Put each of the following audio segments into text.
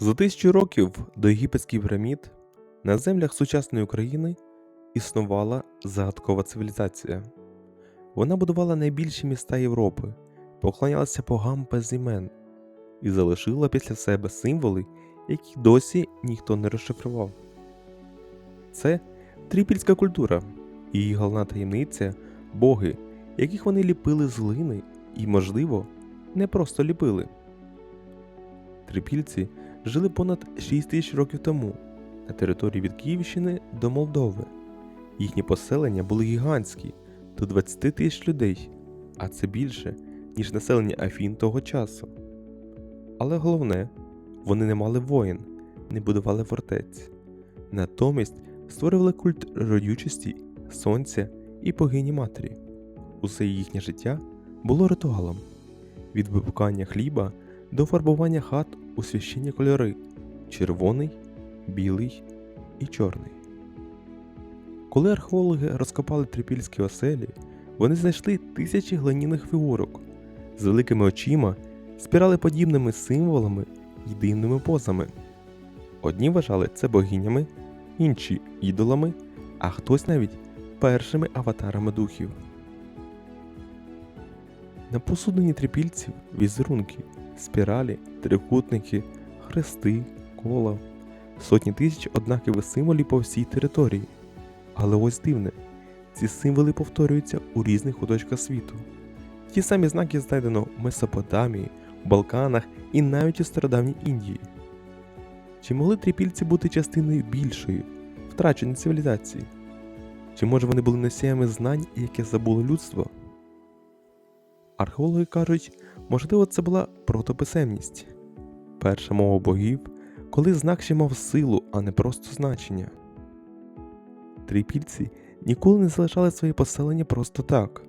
За тисячу років до єгипетських пірамід на землях сучасної України існувала загадкова цивілізація. Вона будувала найбільші міста Європи, поклонялася богам без імен і залишила після себе символи, які досі ніхто не розшифрував. Це трипільська культура, її головна таємниця боги, яких вони ліпили з глини і, можливо, не просто ліпили. Трипільці жили понад 6 тисяч років тому на території від Київщини до Молдови. Їхні поселення були гігантські до 20 тисяч людей, а це більше, ніж населення Афін того часу. Але головне, вони не мали воїн, не будували фортець. Натомість створювали культ родючості, сонця і богині матері. Усе їхнє життя було ритуалом від випікання хліба до фарбування хат у священні кольори червоний, білий і чорний. Коли археологи розкопали трипільські оселі, вони знайшли тисячі глиняних фігурок з великими очима, спіралеподібними символами і дивними позами. Одні вважали це богинями, інші ідолами, а хтось навіть першими аватарами духів. На посудині трипільців візерунки, спіралі, трикутники, хрести, кола, сотні тисяч однакових символів по всій території. Але ось дивне, ці символи повторюються у різних куточках світу. Ті самі знаки знайдено в Месопотамії, Балканах і навіть у стародавній Індії. Чи могли трипільці бути частиною більшої, втраченої цивілізації? Чи може вони були носіями знань, яке забуло людство? Археологи кажуть, можливо, це була протописемність, перша мова богів, коли знак ще мав силу, а не просто значення. Трипільці ніколи не залишали своє поселення просто так.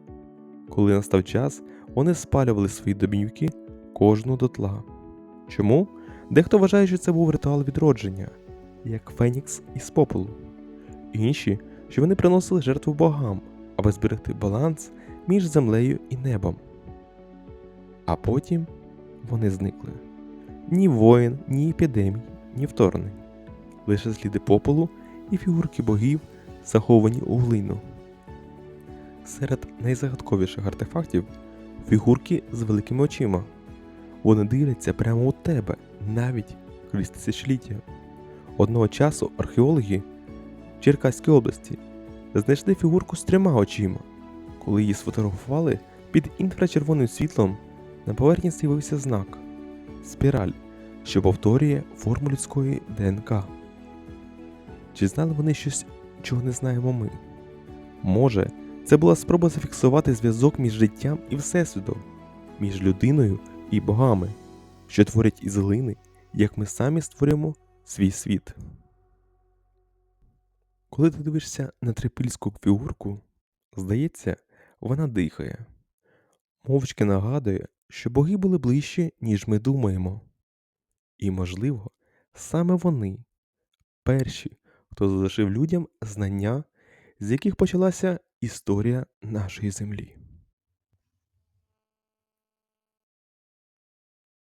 Коли настав час, вони спалювали свої домівки кожну дотла. Чому? Дехто вважає, що це був ритуал відродження, як Фенікс із попелу. Інші, що вони приносили жертву богам, аби зберегти баланс між землею і небом. А потім вони зникли. Ні воїн, ні епідемій, ні вторгнень. Лише сліди попелу і фігурки богів, заховані у глину. Серед найзагадковіших артефактів фігурки з великими очима. Вони дивляться прямо у тебе, навіть крізь тисячоліття. Одного часу археологи в Черкаській області знайшли фігурку з трьома очима. Коли її сфотографували під інфрачервоним світлом, на поверхні з'явився знак спіраль, що повторює форму людської ДНК. Чи знали вони щось, чого не знаємо ми? Може, це була спроба зафіксувати зв'язок між життям і Всесвітом, між людиною і богами, що творять із глини, як ми самі створюємо свій світ. Коли ти дивишся на трипільську фігурку, здається, вона дихає, мовчки нагадує, що боги були ближче, ніж ми думаємо. І, можливо, саме вони перші, хто залишив людям знання, з яких почалася історія нашої землі.